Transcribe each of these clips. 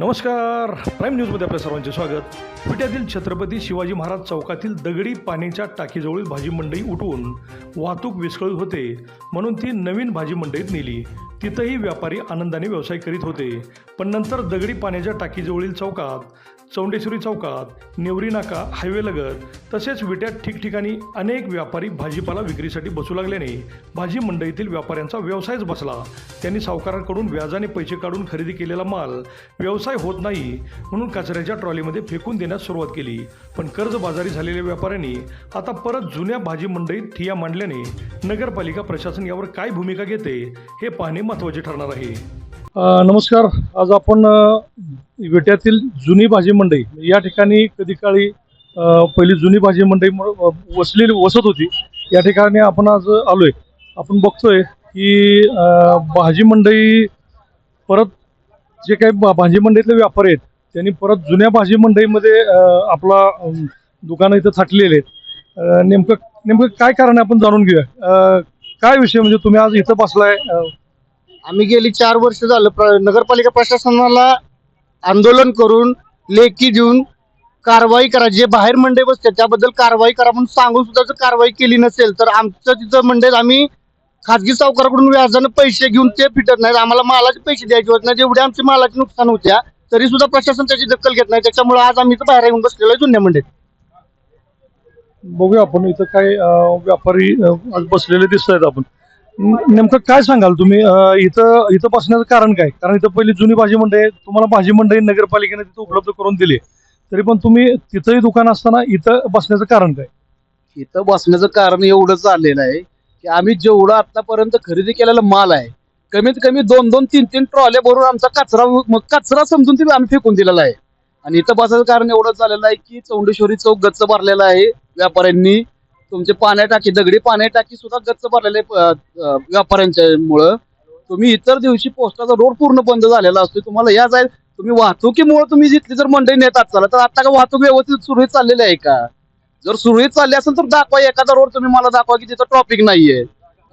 नमस्कार. प्राईम न्यूजमध्ये आपल्या सर्वांचे स्वागत. विट्यातील छत्रपती शिवाजी महाराज चौकातील दगडी पाण्याच्या टाकीजवळील भाजी मंडई उठवून वाहतूक विस्कळीत होते म्हणून ती नवीन भाजी मंडईत नेली. तिथंही व्यापारी आनंदाने व्यवसाय करीत होते. पण नंतर दगडी पाण्याच्या टाकीजवळील चौकात चौंडेश्वरी चौकात नेवरी नाका हायवेलगत तसेच विट्यात ठिकठिकाणी अनेक व्यापारी भाजीपाला विक्रीसाठी बसू लागल्याने भाजी मंडईतील व्यापाऱ्यांचा व्यवसायच बसला. त्यांनी सावकारांकडून व्याजाने पैसे काढून खरेदी केलेला माल व्यवसाय होत नाही म्हणून कचऱ्याच्या ट्रॉलीमध्ये फेकून देण्यास सुरुवात केली. पण कर्जबाजारी झालेल्या व्यापाऱ्यांनी आता परत जुन्या भाजी मंडईत ठिया मांडल्याने नगरपालिका प्रशासन यावर काय भूमिका घेते हे पाहणे महत्त्वाचे ठरणार आहे. नमस्कार. आज आपण विट्यातील जुनी भाजी मंडई म्हणजे या ठिकाणी कधी काळी पहिली जुनी भाजी मंडई वसलेली वसत होती. या ठिकाणी आपण आज आलोय. आपण बघतोय की भाजी मंडई परत जे काही भाजी मंडईतले व्यापारी आहेत त्यांनी परत जुन्या भाजी मंडईमध्ये आपला दुकानं इथं थाटलेले आहेत. नेमकं नेमकं काय कारण आहे आपण जाणून घेऊया. काय विषय म्हणजे तुम्ही आज इथं बसलाय? आम्ही गेली चार वर्ष झालं प्र- नगरपालिका प्रशासनाला आंदोलन करून लेखी देऊन कारवाई करा. जे बाहेर मंडई बसते त्याबद्दल कारवाई करा म्हणून सांगून सुद्धा जर कारवाई केली नसेल तर आमचं तिथं मंडईत आम्ही खाजगी सावकाराकडून व्याजानं पैसे घेऊन ते फिटत नाहीत. आम्हाला मालाचे पैसे द्यायचे होत नाही जेवढे आमचे मालाचे नुकसान होत्या. तरी सुद्धा प्रशासन त्याची दखल घेत नाही. त्याच्यामुळे आज आम्ही बाहेर येऊन बसलेलो आहे जुन्या मंडईत बघूया आपण. इथं काही व्यापारी बसलेले दिसत आहेत आपण. नेमकं काय सांगाल तुम्ही? अं, इथं इथं बसण्याचं कारण काय? कारण इथं पहिली जुनी भाजी मंडई आहे. तुम्हाला भाजी मंडई नगरपालिकेने तिथं उपलब्ध करून दिली तरी पण तुम्ही तिथंही दुकान असताना इथं बसण्याचं कारण काय? इथं बसण्याचं कारण एवढं चाललेलं आहे की आम्ही जेवढं आतापर्यंत खरेदी केलेला माल आहे कमीत कमी दोन दोन तीन तीन ट्रॉल्या भरून आमचा कचरा मग कचरा समजून ते आम्ही फेकून दिलेला आहे. आणि इथं बसायचं कारण एवढं झालेलं आहे की चौंडेश्वरी चौक गच्च भरलेला आहे. व्यापाऱ्यांनी तुमचे पाण्या टाकी दगडी पाण्या टाकी सुद्धा गच्च भरलेले आहे, व्यापाऱ्यांच्या मुळं तुम्ही इतर दिवशी पोस्टाचा रोड पूर्ण बंद झालेला असतो तुम्हाला या जाईल तुम्ही वाहतुकीमुळे तुम्ही जिथली जर मंडई नेतात चाला तर आता का वाहतूक व्यवस्थित सुरळीत चाललेली आहे का? जर सुरळीत चालली असेल तर दाखवा एखादा रोड तुम्ही मला दाखवा की तिथं ट्रॉफिक नाहीये.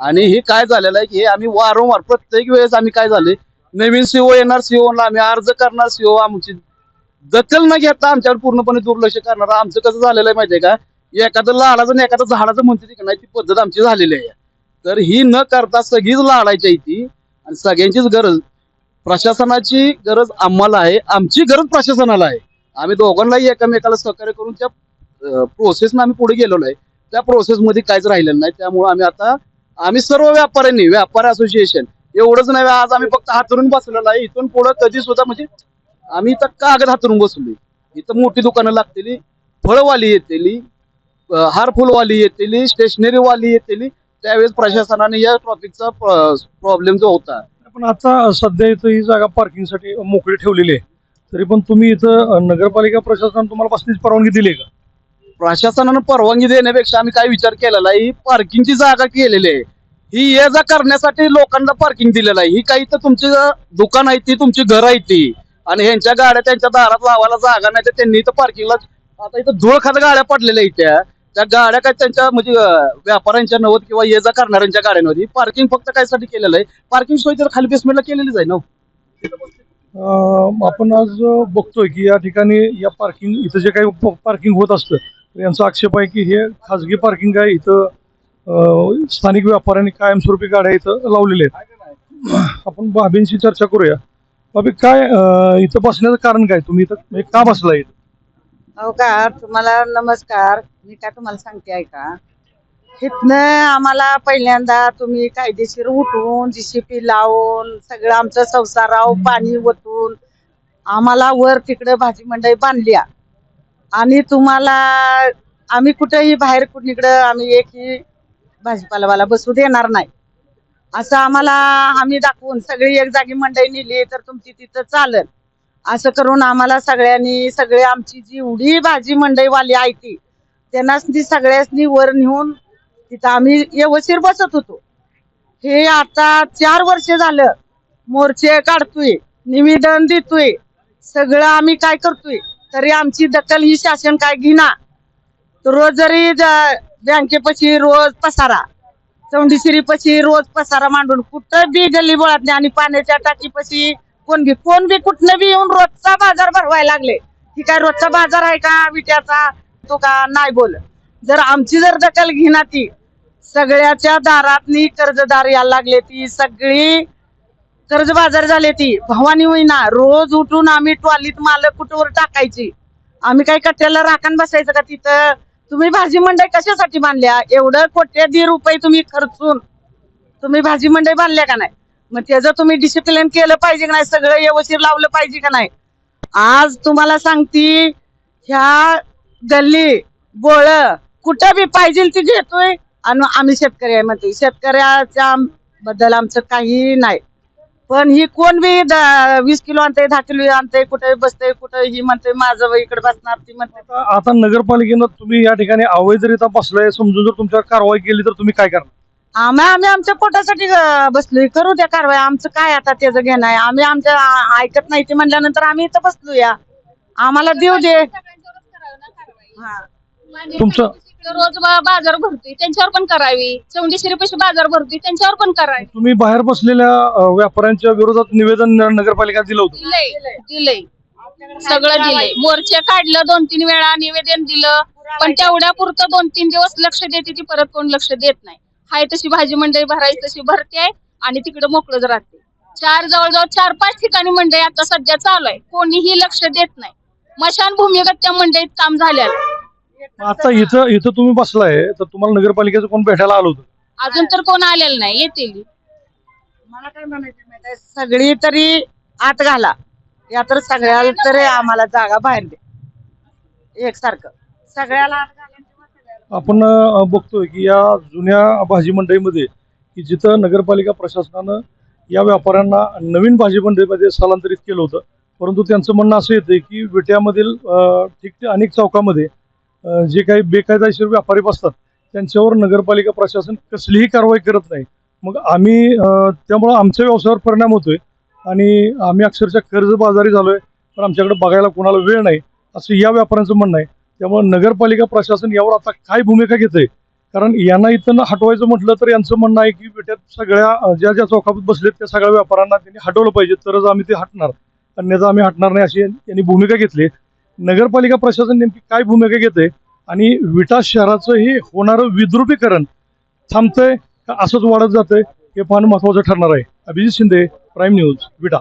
आणि हे काय झालेलं आहे की हे आम्ही वारंवार प्रत्येक वेळेस आम्ही काय झाले नवीन सीओ येणार सीओला आम्ही अर्ज करणार सीओ आमची दखल न घेता आमच्यावर पूर्णपणे दुर्लक्ष करणार. आमचं कसं झालेलं आहे माहितीये का? एखादं लाडाचं आणि एखादं झाडाचं म्हणते की नाही ती पद्धत आमची झालेली आहे. तर ही न करता सगळीच लाडायची आहे ती आणि सगळ्यांचीच गरज. प्रशासनाची गरज आम्हाला आहे. आमची गरज प्रशासनाला आहे. आम्ही दोघांनाही एकमेकाला सहकार्य करून त्या प्रोसेसनं आम्ही पुढे गेलेलो आहे. त्या प्रोसेसमध्ये काहीच राहिलेलं नाही. त्यामुळे आम्ही आता आम्ही सर्व व्यापाऱ्यांनी व्यापारी असोसिएशन एवढंच नाही आज आम्ही फक्त हातरून बसलेलो आहे. इथून पुढं कधी सुद्धा म्हणजे आम्ही इथं कागद हातरून बसलोय. इथं मोठी दुकानं लागतेली फळवाली येतेली हारफुलवाली येतेली स्टेशनरीवाली येतेली त्यावेळेस प्रशासनाने या ट्रॉफिकचा प्रॉब्लेम जो होता. पण आता सध्या इथं ही जागा पार्किंगसाठी मोकळी ठेवलेली आहे. तरी पण तुम्ही इथं नगरपालिका प्रशासन तुम्हाला बसण्याची परवानगी दिली का? प्रशासनानं परवानगी देण्यापेक्षा आम्ही काय विचार केलेला आहे ही पार्किंगची जागा केलेली आहे. ही ये जा करण्यासाठी लोकांना पार्किंग दिलेलं आहे. ही काही तर तुमची दुकान आहे ती तुमची घर आहे ती. आणि ह्यांच्या गाड्या त्यांच्या दारात लावायला जागा नाही तर त्यांनी इथं पार्किंगला आता इथं धूळ खात गाड्या पडलेल्या आहेत त्या त्या गाड्या काय त्यांच्या म्हणजे व्यापाऱ्यांच्या नव्हत किंवा ये जा करणाऱ्यांच्या गाड्यांवर ही पार्किंग फक्त कायसाठी केलेलं आहे. पार्किंग सोय तर खाली बेसमेंटला केलेलीच आहे ना अं, आपण आज बघतोय की या ठिकाणी या पार्किंग इथं जे काही पार्किंग होत असतं तर यांचा आक्षेप आहे की हे खाजगी पार्किंग आहे. इथं स्थानिक व्यापाऱ्यांनी कायमस्वरूपी गाड्या इथं लावलेल्या आहेत. आपण बाबींशी चर्चा करूया. बाबी काय इथं बसण्याचं कारण काय? तुम्ही इथं म्हणजे का बसलाय इथं? हो का? तुम्हाला नमस्कार. मी काय तुम्हाला सांगते ऐका. तिथनं आम्हाला पहिल्यांदा तुम्ही कायदेशीर उठून जीसीपी लावून सगळं आमचं संसाराव पाणी ओतून आम्हाला वर तिकडे भाजी मंडई बांधल्या. आणि तुम्हाला आम्ही कुठेही बाहेर कुणीकडं आम्ही एकही भाजीपालावाला बसू देणार नाही. असं आम्हाला आम्ही दाखवून सगळी एक जागी मंडई नेली तर तुमची तिथं चालेल असं करून आम्हाला सगळ्यांनी सगळे आमची जेवढी भाजी मंडईवाली आहे ती त्यांनाच सगळ्यांनी वर नेऊन तिथं आम्ही व्यवस्थित बसत होतो. हे आता चार वर्ष झालं. मोर्चे काढतोय निवेदन देतोय. सगळं आम्ही काय करतोय? तरी आमची दखल ही शासन काय घेना रोज जरी ज- बँकेपाशी रोज पसारा चौंडीशिरीपाशी रोज पसारा मांडून कुठं बी गल्ली बोळात नाही आणि पाण्याच्या टाकीपाशी कोण बी कोण बी कुठनं बी येऊन रोजचा बाजार भरवायला लागले. की काय रोजचा बाजार आहे का? विट्याचा शकतो का नाही बोल जर आमची जर दखल घेणार ती सगळ्याच्या दारातनी कर्जदार यायला लागले ती सगळी कर्ज बाजार झाले ती भवानी होईना रोज उठून आम्ही ट्रॉलीत मालक कुठवर टाकायची? आम्ही काही कट्ट्याला राखण बसायचं का तिथं? तुम्ही भाजी मंडई कशासाठी बांधल्या? एवढं कोट्याधी रुपये तुम्ही खर्चून तुम्ही भाजी मंडई बांधल्या का नाही? मग त्याचं तुम्ही डिसिप्लिन केलं पाहिजे का नाही? सगळं व्यवस्थित लावलं पाहिजे का नाही? आज तुम्हाला सांगती ह्या गल्ली बोळ कुठं बी पाहिजे ती घेतोय. आणि आम्ही शेतकरी आहे म्हणते शेतकऱ्याच्या बद्दल आमचं काही नाही. पण ही कोण बी वीस किलो आणते दहा किलो आणते कुठे बसते कुठे ही म्हणते माझं इकडे बसणार ती म्हणते. आता नगरपालिकेनं तुम्ही या ठिकाणी अवैधरित्या बसलाय समजून जर तुमच्यावर कारवाई केली तर तुम्ही काय करणार? आम्ही आम्ही आमच्या पोटासाठी बसलोय करू द्या कारवाई आमचं काय आता त्याचं घेणं आहे? आम्ही आमच्या ऐकत नाही ते म्हणल्यानंतर आम्ही इथं बसलो या आम्हाला देऊ दे. तुमचं- रोज बा- बाजार भरतोय त्यांच्यावर पण करावी. चौंडी शिरीपाशी बाजार भरतोय त्यांच्यावर पण करावी. तुम्ही बाहेर बसलेल्या अं, व्यापाऱ्यांच्या विरोधात निवेदन नगरपालिका दिलं होतं. दिलंय दिलंय. सगळं दिलंय. मोर्चे काढलं दोन तीन वेळा निवेदन दिलं पण तेवढ्या पुरतं दोन तीन दिवस लक्ष देते ती परत कोण लक्ष देत नाही. हाय तशी भाजी मंडई भरायची तशी भरते आणि तिकडे मोकळच राहते. चार जवळजवळ चार पाच ठिकाणी मंडई आता सध्या चालू आहे. कोणीही लक्ष देत नाही. मशान भूमिगत त्या मंडईत काम झालेलं आहे. आता इथं इथं तुम्ही बसलाय तर तुम्हाला नगरपालिकेचं कोण भेटायला आलं होतं? अजून तर कोण आलेलं नाही येतील. मला काय म्हणायचं माहिती आहे? सगळी तरी आत घाला. या तर सगळ्याला तरी आम्हाला जागा बाहेर दे. एकसारखं. सगळ्याला आत घाला सगळ्याला- आपण अं, बघतोय की या जुन्या भाजी मंडईमध्ये की जिथं नगरपालिका प्रशासनानं या व्यापाऱ्यांना नवीन भाजी मंडईमध्ये स्थलांतरित केलं होतं. परंतु त्यांचं म्हणणं असं येतं की विट्यामधील अं, ठीक अनेक चौकामध्ये जे काही बेकायदेशीर व्यापारी बसतात त्यांच्यावर नगरपालिका प्रशासन कसलीही कारवाई करत नाही. मग आम्ही त्यामुळं आमच्या व्यवसायावर परिणाम होतोय आणि आम्ही अक्षरशः कर्जबाजारी झालोय पण आमच्याकडे बघायला कोणाला वेळ नाही असं या व्यापाऱ्यांचं म्हणणं आहे. त्यामुळे नगरपालिका प्रशासन यावर आता काय भूमिका घेते कारण यांना इथं हटवायचं म्हटलं तर यांचं म्हणणं आहे की बेट्यात सगळ्या ज्या ज्या चौकात बसलेत त्या सगळ्या व्यापाऱ्यांना त्यांनी हटवलं पाहिजे तरच आम्ही ते हटणार. अन्यथा आम्ही हटणार नाही अशी यांनी भूमिका घेतली नगरपालिका प्रशासन नेमकी काय भूमिका घेते आणि विटा शहराचं हे होणारं विद्रुपीकरण थांबतंय का असंच वाढत जातंय हे पाहणं महत्वाचं ठरणार आहे. Abhijit Shinde prime news Vita.